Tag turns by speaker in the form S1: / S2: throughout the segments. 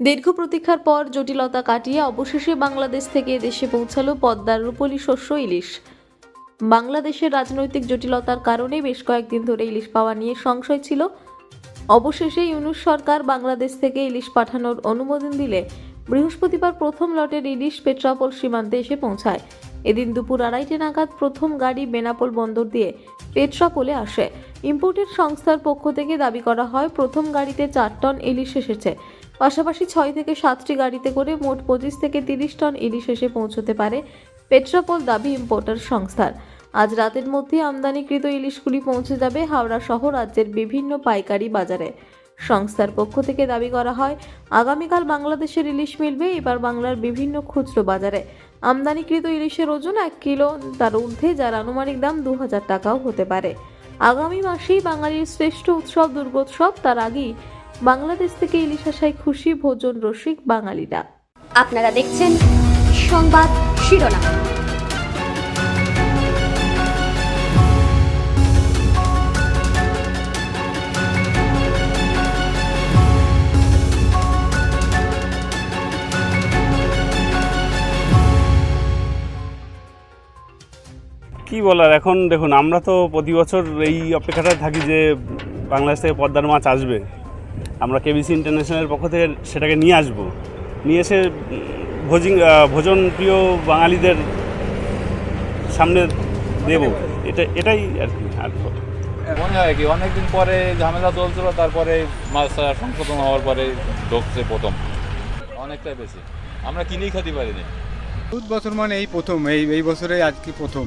S1: দীর্ঘ প্রতীক্ষার পর জটিলতা কাটিয়ে অবশেষে বাংলাদেশ থেকে দেশে পৌঁছালো পদ্মার রূপলি শস্য ইলিশ। বাংলাদেশের রাজনৈতিক জটিলতার কারণে বেশ কয়েকদিন ধরে ইলিশ পাওয়া নিয়ে সংশয় ছিল। অবশেষে ইউনুস সরকার বাংলাদেশ থেকে ইলিশ পাঠানোর অনুমোদন দিলে বৃহস্পতিবার প্রথম লটের ইলিশ পেট্রাপোল সীমান্তে এসে পৌঁছায়। এদিন দুপুর আড়াইটে নাগাদ প্রথম গাড়ি বেনাপোল বন্দর দিয়ে পেট্রাপোলে আসে। ইম্পোর্টের সংস্থার পক্ষ থেকে দাবি করা হয়, প্রথম গাড়িতে চার টন ইলিশ এসেছে। পাশাপাশি ছয় থেকে সাতটি গাড়িতে করে মোট পঁচিশ থেকে তিরিশ টন ইলিশ এসে পৌঁছতে পারে পেট্রাপোল দাবি ইম্পোর্টার সংস্থার। আজ রাতের মধ্যে আমদানিকৃত ইলিশগুলি পৌঁছে যাবে হাওড়া সহ রাজ্যের বিভিন্ন পাইকারি বাজারে। সংস্থার পক্ষ থেকে দাবি করা হয়, আগামীকাল বাংলাদেশের ইলিশ মিলবে, এবার বাংলার বিভিন্ন খুচরো বাজারে। আমদানিকৃত ইলিশের ওজন এক কিলো তার ঊর্ধ্বে, যার আনুমানিক দাম দু হাজার টাকাও হতে পারে। আগামী মাসেই বাঙালির শ্রেষ্ঠ উৎসব, দুর্গোৎসব, তার আগেই বাংলাদেশ থেকে ইলিশ আসায় খুশি ভোজন রসিক বাঙালিরা।
S2: আপনারা দেখছেন সংবাদ শিরোনাম।
S3: কি বলার এখন দেখুন আমরা তো প্রতি বছর এই অপেক্ষাটায় থাকি যে বাংলাদেশ থেকে পদ্মার মাছ আসবে। আমরা কেবিসি ইন্টারন্যাশনালের পক্ষ থেকে সেটাকে নিয়ে আসব। নিয়ে এসে ভোজিং ভোজন প্রিয় বাঙালিদের সামনে দেব। এটা এটাই আর কি আর
S4: মনে হয় কি অনেকদিন পরে ঝামেলা চলছিল তারপরে মাছ সংশোধন হওয়ার পরে ঢুকছে প্রথম। অনেকটাই বেশি। আমরা কিনেই খেতে পারিনি।
S5: বহুত বছর মানে এই প্রথম এই এই বছরে আজকে প্রথম।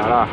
S6: Ahora.